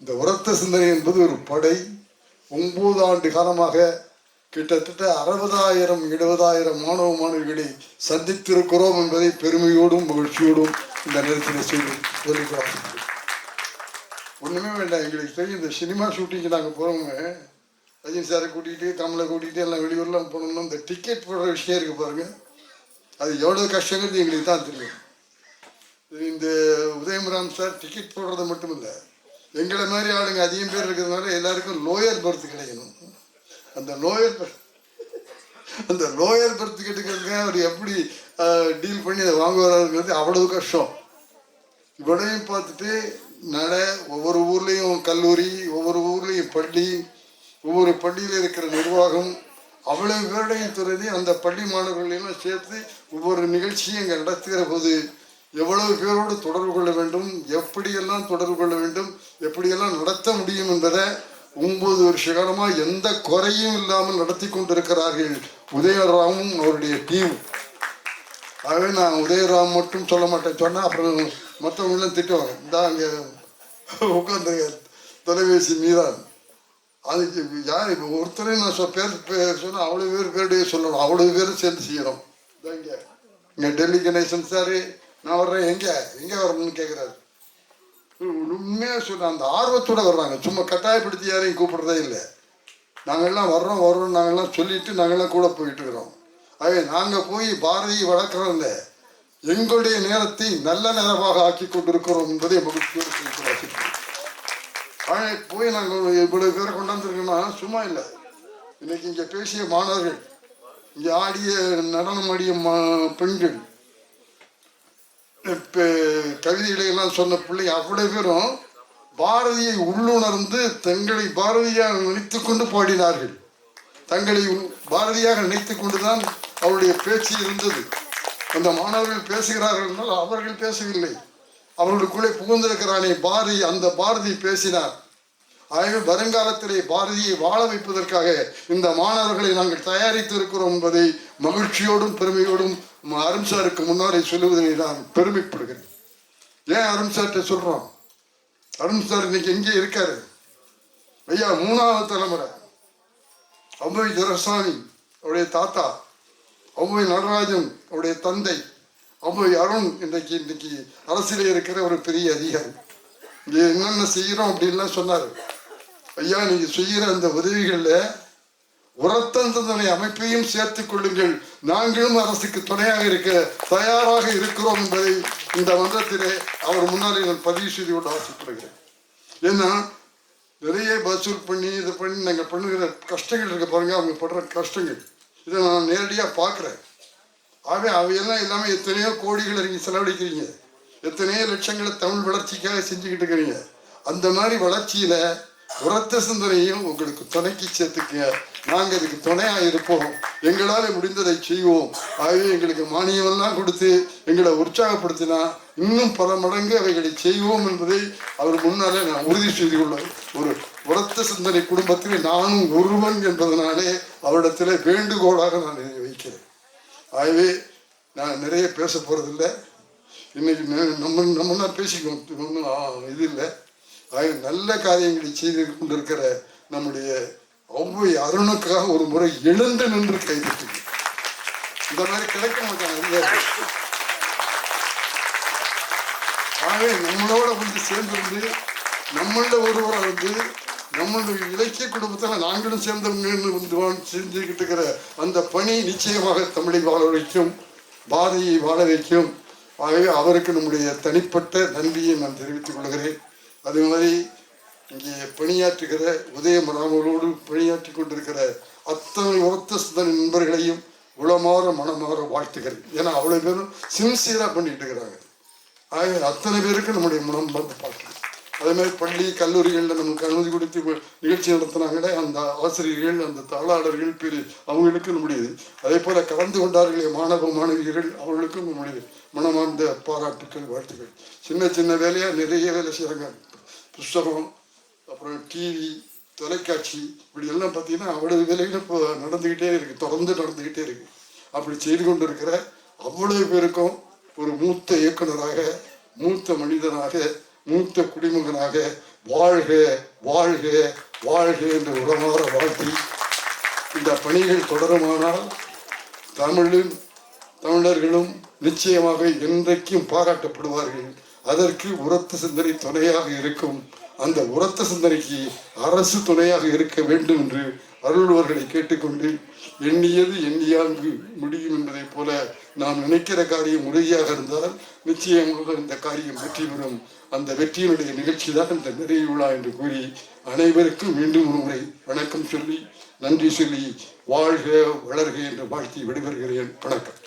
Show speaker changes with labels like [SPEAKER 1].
[SPEAKER 1] இந்த உரத்த சிந்தனை என்பது ஒரு படை. ஒன்பது ஆண்டு காலமாக கிட்டத்தட்ட அறுபதாயிரம் எழுபதாயிரம் மாணவ மாணவிகளை சந்தித்திருக்கிறோம் என்பதை பெருமையோடும் மகிழ்ச்சியோடும் இந்த நேரத்தில் சொல்லி சொல்லிக்கிறோம் ஒன்றுமே வேண்டாம் எங்களுக்கு தெரியும் இந்த சினிமா ஷூட்டிங்க்கு நாங்கள் போகிறோங்க ரஜினி சாரை கூட்டிகிட்டு கமலை கூட்டிகிட்டு எல்லாம் வெளியூர்லாம் போனோம்னா இந்த டிக்கெட் போடுற விஷயம் இருக்குது பாருங்கள் அது எவ்வளோ கஷ்டங்கிறது எங்களுக்கு தான் தெரியும். இந்த உதயமராம் சார் டிக்கெட் போடுறது மட்டும் இல்லை எங்களை மாதிரி ஆளுங்க அதிகம் பேர் இருக்கிறதுனால எல்லாருக்கும் லோயர் பர்த் கிடைக்கணும். அந்த லோயர் அந்த லோயர் பர்த் கிடைக்கிறதுக்கு அவர் எப்படி டீல் பண்ணி அதை வாங்குவாராருங்கிறது அவ்வளவு கஷ்டம். இவ்வளவையும் பார்த்துட்டு நட ஒவ்வொரு ஊர்லேயும் கல்லூரி ஒவ்வொரு ஊர்லேயும் பள்ளி ஒவ்வொரு பள்ளியில் இருக்கிற நிர்வாகம் அவ்வளவு பேருடையும் துறதி அந்த பள்ளி மாணவர்களையும் சேர்த்து ஒவ்வொரு நிகழ்ச்சியும் இங்கே நடத்துகிற போது எவ்வளவு பேரோடு தொடர்பு கொள்ள வேண்டும் எப்படியெல்லாம் தொடர்பு கொள்ள வேண்டும் எப்படியெல்லாம் நடத்த முடியும் என்பதை ஒன்பது வருஷ காலமாக எந்த குறையும் இல்லாமல் நடத்தி கொண்டிருக்கிறார்கள் உதயராமும் அவருடைய டீம் ஆகவே நான் உதயராம் மட்டும் சொல்ல மாட்டேன் சொன்னால் அப்புறம் மற்றவங்களும் திட்டுவாங்க. இந்த அங்கே உட்காந்து தொலைபேசி மீதான். அதுக்கு யார் இப்போ ஒருத்தரையும் நான் சொ பேர் சொன்னால் அவ்வளோ பேர் பேருடைய சொல்லணும். அவ்வளோ பேரும் சேர்ந்து செய்கிறோம் இங்கே. இங்கே டெல்லி கணேசன் சாரு நான் வர்றேன். எங்கே? எங்கே வரணும்னு கேட்குறாரு உண்மையாக சொல்ல அந்த ஆர்வத்தோட வர்றாங்க. சும்மா கட்டாயப்படுத்தி யாரையும் கூப்பிடுறதே இல்லை. நாங்கள்லாம் வர்றோம் வர்றோம் நாங்கள்லாம் சொல்லிட்டு நாங்கள்லாம் கூட போயிட்டு இருக்கிறோம். ஆகவே நாங்கள் போய் பாரதியை வளர்க்குறோம் இல்லை எங்களுடைய நேரத்தை நல்ல நேரமாக ஆக்கி கொண்டிருக்கிறோம் என்பதை மகிழ்ச்சியோடு ஆனால் போய் நாங்கள் இவ்வளவு பேரை கொண்டாந்துருக்கோன்னா சும்மா இல்லை. இன்னைக்கு இங்கே பேசிய மாணவர்கள் இங்கே ஆடிய நடனம் ஆடிய பெண்கள் இப்போ கவிதைகளை எல்லாம் சொன்ன பிள்ளை அவ்வளோ பேரும் பாரதியை உள்ளுணர்ந்து தங்களை பாரதியாக நினைத்து கொண்டு பாடினார்கள். தங்களை பாரதியாக நினைத்து கொண்டுதான் அவருடைய பேச்சு இருந்தது. அந்த மாணவர்கள் பேசுகிறார்கள் என்றால் அவர்கள் பேசவில்லை. அவர்களுக்குள்ளே புகுந்திருக்கிறானே பாரதி அந்த பாரதி பேசினார். ஆகவே வருங்காலத்திலே பாரதியை வாழ வைப்பதற்காக இந்த மாணவர்களை நாங்கள் தயாரித்து இருக்கிறோம் என்பதை மகிழ்ச்சியோடும் பெருமையோடும் அருண் சாருக்கு முன்னாடி சொல்லுவதை நான் பெருமைப்படுகிறேன். ஏன் அருண் சார்கிட்ட சொல்றோம்? அருண் சார் இன்னைக்கு எங்கே இருக்காரு? ஐயா மூணாவது தலைமுறை. அம்பை துரசாமி அவருடைய தாத்தா. அம்பை நடராஜன் அவருடைய தந்தை. அம்பை அருண் இன்றைக்கு இன்னைக்கு அரசியலில் இருக்கிற ஒரு பெரிய அதிகாரி. இங்கே என்னென்ன செய்கிறோம் அப்படின்லாம் சொன்னார். ஐயா நீங்கள் செய்கிற அந்த உதவிகளில் உரத்தந்தனை அமைப்பையும் சேர்த்துக் கொள்ளுங்கள். நாங்களும் அரசுக்கு துணையாக இருக்க தயாராக இருக்கிறோம் என்பதை இந்த மன்றத்திலே அவர் முன்னாலே நான் பதிவு செய்து கொண்டு ஆசைப்படுகிறேன். ஏன்னா நிறைய வசூல் பண்ணி இதை பண்ணி நாங்கள் பண்ணுகிற கஷ்டங்கள் இருக்க பாருங்க அவங்க படுற கஷ்டங்கள். இதை நான் நேரடியாக பார்க்குறேன். ஆகவே அவையெல்லாம் எல்லாமே எத்தனையோ கோடிகளை நீங்கள் செலவழிக்கிறீங்க. எத்தனையோ லட்சங்களை தமிழ் வளர்ச்சிக்காக செஞ்சுக்கிட்டு இருக்கிறீங்க. அந்த மாதிரி வளர்ச்சியில் உரத்த சிந்தனையும் உங்களுக்கு துணைக்கு சேர்த்துக்க நாங்கள் இதுக்கு துணையாக இருப்போம். எங்களால் முடிந்ததை செய்வோம். ஆகவே எங்களுக்கு மானியமெல்லாம் கொடுத்து எங்களை உற்சாகப்படுத்தினா இன்னும் பல மடங்கு அவைகளை செய்வோம் என்பதை அவர் முன்னாலே நான் உறுதி செய்து கொள்ள ஒரு உரத்த சிந்தனை குடும்பத்திலே நானும் ஒருவன் என்பதனாலே அவரிடத்தில் வேண்டுகோளாக நான் இதை வைக்கிறேன். ஆகவே நான் நிறைய பேச போகிறதில்ல இன்னைக்கு நம்ம நம்ம தான் ஒன்றும் இது இல்லை. ஆக நல்ல காரியங்களை செய்து கொண்டிருக்கிற நம்முடைய ஒவ்வொரு அருணுக்காக ஒரு முறை எழுந்து நின்று கைதிட்டு இந்த மாதிரி கிடைக்க மாட்டாங்க ஆகவே நம்மளோட வந்து சேர்ந்திருந்து நம்மள ஒருவரை வந்து நம்மளுடைய இலக்கிய குடும்பத்தில் நாங்களும் சேர்ந்தவங்கன்னு வந்து செஞ்சுக்கிட்டு இருக்கிற அந்த பணி நிச்சயமாக தமிழை வாழ வைக்கும் பாரதியை வாழ வைக்கும். ஆகவே அவருக்கு நம்முடைய தனிப்பட்ட நன்றியை நான் தெரிவித்துக் கொள்கிறேன். அதே மாதிரி இங்கே பணியாற்றுகிற உதயமராமலோடு பணியாற்றி கொண்டிருக்கிற அத்தனை உரத்த நண்பர்களையும் உளமாற மனமாற வாழ்த்துகிறேன் ஏன்னா அவ்வளோ பேரும் சின்சியராக பண்ணிட்டு இருக்கிறாங்க. ஆக அத்தனை பேருக்கு நம்முடைய மனம் வந்து பார்க்கணும். அதே மாதிரி பள்ளி கல்லூரிகளில் நமக்கு அனுமதி கொடுத்து நிகழ்ச்சி நடத்தினாங்களே அந்த ஆசிரியர்கள் அந்த தாளாளர்கள் பெரிய அவங்களுக்கு நம்முடைய அதே போல் கலந்து கொண்டார்களே மாணவ மாணவியர்கள் அவர்களுக்கும் நம்முடைய மனமார்ந்த பாராட்டுக்கள் வாழ்த்துக்கள். சின்ன சின்ன வேலையாக நிறைய வேலை செய்கிறாங்க புஸ்தகம் அப்புறம் டிவி தொலைக்காட்சி இப்படி எல்லாம் பார்த்தீங்கன்னா அவ்வளவு வேலைகள் இப்போ நடந்துக்கிட்டே இருக்கு. தொடர்ந்து நடந்துக்கிட்டே இருக்கு. அப்படி செய்து கொண்டு இருக்கிற அவ்வளவு பேருக்கும் ஒரு மூத்த இயக்குனராக மூத்த மனிதனாக மூத்த குடிமகனாக வாழ்க வாழ்க வாழ்க என்று உளமாற வாழ்த்தி இந்த பணிகள் தொடருமானால் தமிழும் தமிழர்களும் நிச்சயமாக என்றைக்கும் பாராட்டப்படுவார்கள். அதற்கு உரத்த சிந்தனை துணையாக இருக்கும். அந்த உரத்த சிந்தனைக்கு அரசு துணையாக இருக்க வேண்டும் என்று அருள்வர்களை கேட்டுக்கொண்டு எண்ணியது எண்ணியாங்கு முடியும் என்பதைப் போல நாம் நினைக்கிற காரியம் உறுதியாக இருந்தால் நிச்சயமாக இந்த காரியம் வெற்றி பெறும். அந்த வெற்றியினுடைய நிகழ்ச்சி தான் இந்த நிறைவு விழா என்று கூறி அனைவருக்கும் மீண்டும் ஒரு முறை வணக்கம் சொல்லி நன்றி சொல்லி வாழ்க வளர்க என்று வாழ்த்தி விடைபெறுகிறேன். வணக்கம்.